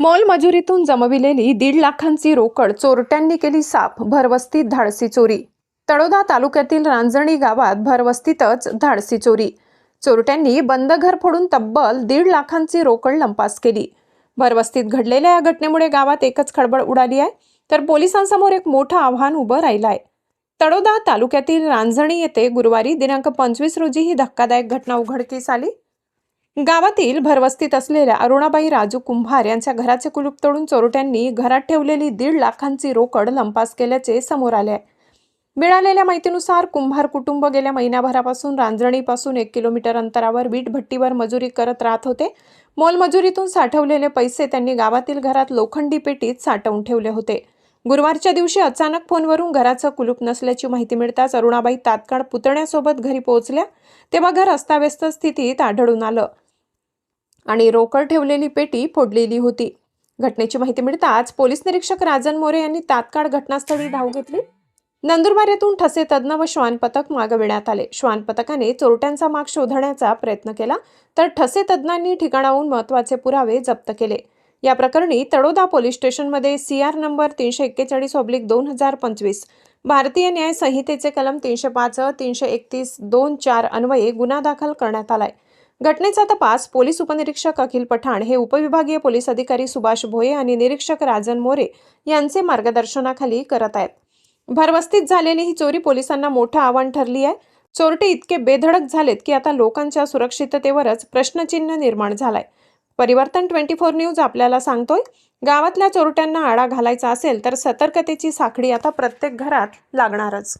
मोलमजुरीतून जमविलेली दीड लाखांची रोकड चोरट्यांनी केली साफ भरवस्तीत धाडसी चोरी. तळोदा तालुक्यातील रांजणी गावात भरवस्तीतच धाडसी चोरी. चोरट्यांनी बंद घर फोडून तब्बल दीड लाखांची रोकड लंपास केली. भरवस्तीत घडलेल्या या घटनेमुळे गावात एकच खळबळ उडाली आहे तर पोलिसांसमोर एक मोठं आव्हान उभं राहिलं आहे. तळोदा तालुक्यातील रांजणी येथे गुरुवारी दिनांक पंचवीस रोजी ही धक्कादायक घटना उघडकीस आली. गावातील भरवस्तीत असलेल्या अरुणाबाई राजू कुंभार यांच्या घराचे कुलूप तोडून चोरट्यांनी घरात ठेवलेली दीड लाखांची रोकड लंपास केल्याचे समोर आले आहे. मिळालेल्या माहितीनुसार कुंभार कुटुंब गेल्या महिन्याभरापासून रांजणीपासून एक किलोमीटर अंतरावर वीट भट्टीवर मजुरी करत राहत होते. मोलमजुरीतून साठवलेले पैसे त्यांनी गावातील घरात लोखंडी पेटीत साठवून ठेवले होते. गुरुवारच्या दिवशी अचानक फोनवरून घराचं कुलूप नसल्याची माहिती मिळताच अरुणाबाई तात्काळ पुतण्यासोबत घरी पोहोचल्या. तेव्हा घर अस्ताव्यस्त स्थितीत आढळून आलं. आणि रोकड ठेवलेली पेटी फोडलेली होती. घटनेची माहिती मिळताच पोलीस निरीक्षक राजन मोरे यांनी तात्काळ घटनास्थळी धाव घेतली. नंदुरबार येथून ठसे तज्ज्ञ व श्वान पथक मागविण्यात आले. श्वान पथकाने चोरट्यांचा माग शोधण्याचा प्रयत्न केला तर ठसे तज्ज्ञांनी ठिकाणाहून महत्त्वाचे पुरावे जप्त केले. या प्रकरणी तडोदा पोलीस स्टेशनमध्ये सी आर नंबर तीनशे एक्केचाळीस ऑब्लिक दोन हजार पंचवीस भारतीय न्याय संहितेचे कलम तीनशे पाच तीनशे एकतीस दोन चार अन्वये गुन्हा दाखल करण्यात आलाय. घटनेचा तपास पोलीस उपनिरीक्षक अखिल पठाण हे उपविभागीय पोलीस अधिकारी सुभाष भोये आणि निरीक्षक राजन मोरे यांचे मार्गदर्शनाखाली करत आहेत. भरवस्तीत झालेली ही चोरी पोलिसांना मोठं आव्हान ठरली आहे. चोरटे इतके बेधडक झालेत की आता लोकांच्या सुरक्षिततेवरच प्रश्नचिन्ह निर्माण झालाय. परिवर्तन ट्वेंटी फोर न्यूज आपल्याला सांगतोय गावातल्या चोरट्यांना आळा घालायचा असेल तर सतर्कतेची साखळी आता प्रत्येक घरात लागणारच.